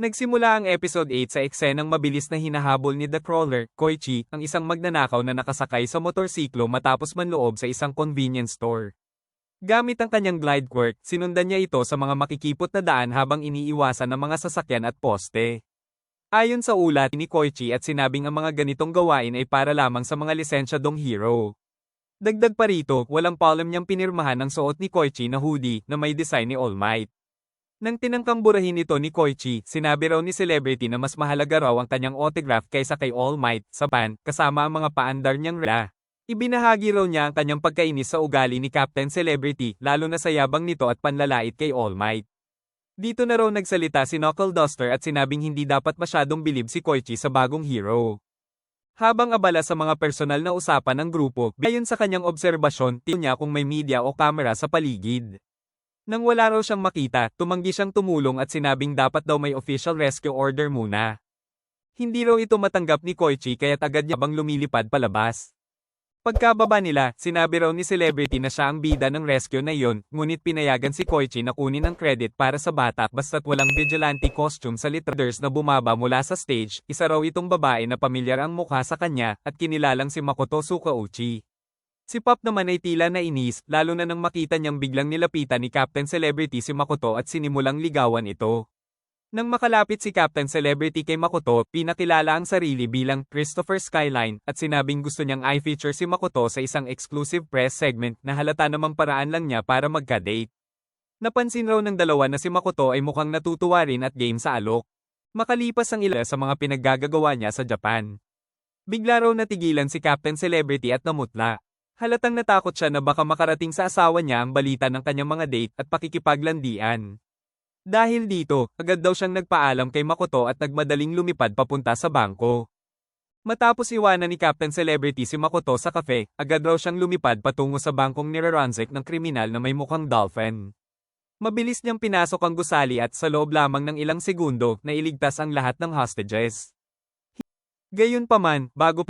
Nagsimula ang episode 8 sa eksenang mabilis na hinahabol ni The Crawler, Koichi, ang isang magnanakaw na nakasakay sa motorsiklo matapos manloob sa isang convenience store. Gamit ang kanyang glide quirk, sinundan niya ito sa mga makikipot na daan habang iniiwasan ng mga sasakyan at poste. Ayon sa ulat ni Koichi at sinabing ang mga ganitong gawain ay para lamang sa mga lisensyadong hero. Dagdag pa rito, walang palm niyang pinirmahan ang suot ni Koichi na hoodie na may design ni All Might. Nang tinangkang burahin ito ni Koichi, sinabi raw ni celebrity na mas mahalaga raw ang kanyang autograph kaysa kay All Might sa pan, kasama ang mga paandar niyang ra. Ibinahagi raw niya ang kanyang pagkainis sa ugali ni Captain Celebrity, lalo na sa yabang nito at panlalait kay All Might. Dito na raw nagsalita si Knuckle Duster at sinabing hindi dapat masyadong bilib si Koichi sa bagong hero. Habang abala sa mga personal na usapan ng grupo, ayon sa kanyang obserbasyon, tiyo niya kung may media o kamera sa paligid. Nang wala raw siyang makita, tumanggi siyang tumulong at sinabing dapat daw may official rescue order muna. Hindi raw ito matanggap ni Koichi kaya't agad niya bang lumilipad palabas. Pagkababa nila, sinabi raw ni celebrity na siya ang bida ng rescue na iyon, ngunit pinayagan si Koichi na kunin ang credit para sa bata basta't walang vigilante costume sa litraders na bumaba mula sa stage, isa raw itong babae na pamilyar ang mukha sa kanya, at kinilalang si Makoto Sukauchi. Si Pop naman ay tila nainis, lalo na nang makita niyang biglang nilapitan ni Captain Celebrity si Makoto at sinimulang ligawan ito. Nang makalapit si Captain Celebrity kay Makoto, pinakilala ang sarili bilang Christopher Skyline at sinabing gusto niyang i-feature si Makoto sa isang exclusive press segment na halata namang paraan lang niya para magka-date. Napansin raw ng dalawa na si Makoto ay mukhang natutuwa rin at game sa alok. Makalipas ang ilan sa mga pinaggagawa niya sa Japan. Bigla raw natigilan si Captain Celebrity at namutla. Halatang natakot siya na baka makarating sa asawa niya ang balita ng kanyang mga date at pakikipaglandian. Dahil dito, agad daw siyang nagpaalam kay Makoto at nagmadaling lumipad papunta sa bangko. Matapos iwanan ni Captain Celebrity si Makoto sa kafe, agad raw siyang lumipad patungo sa bangkong niraranzek ng kriminal na may mukhang dolphin. Mabilis niyang pinasok ang gusali at sa loob lamang ng ilang segundo, nailigtas ang lahat ng hostages. Gayunpaman, bago pa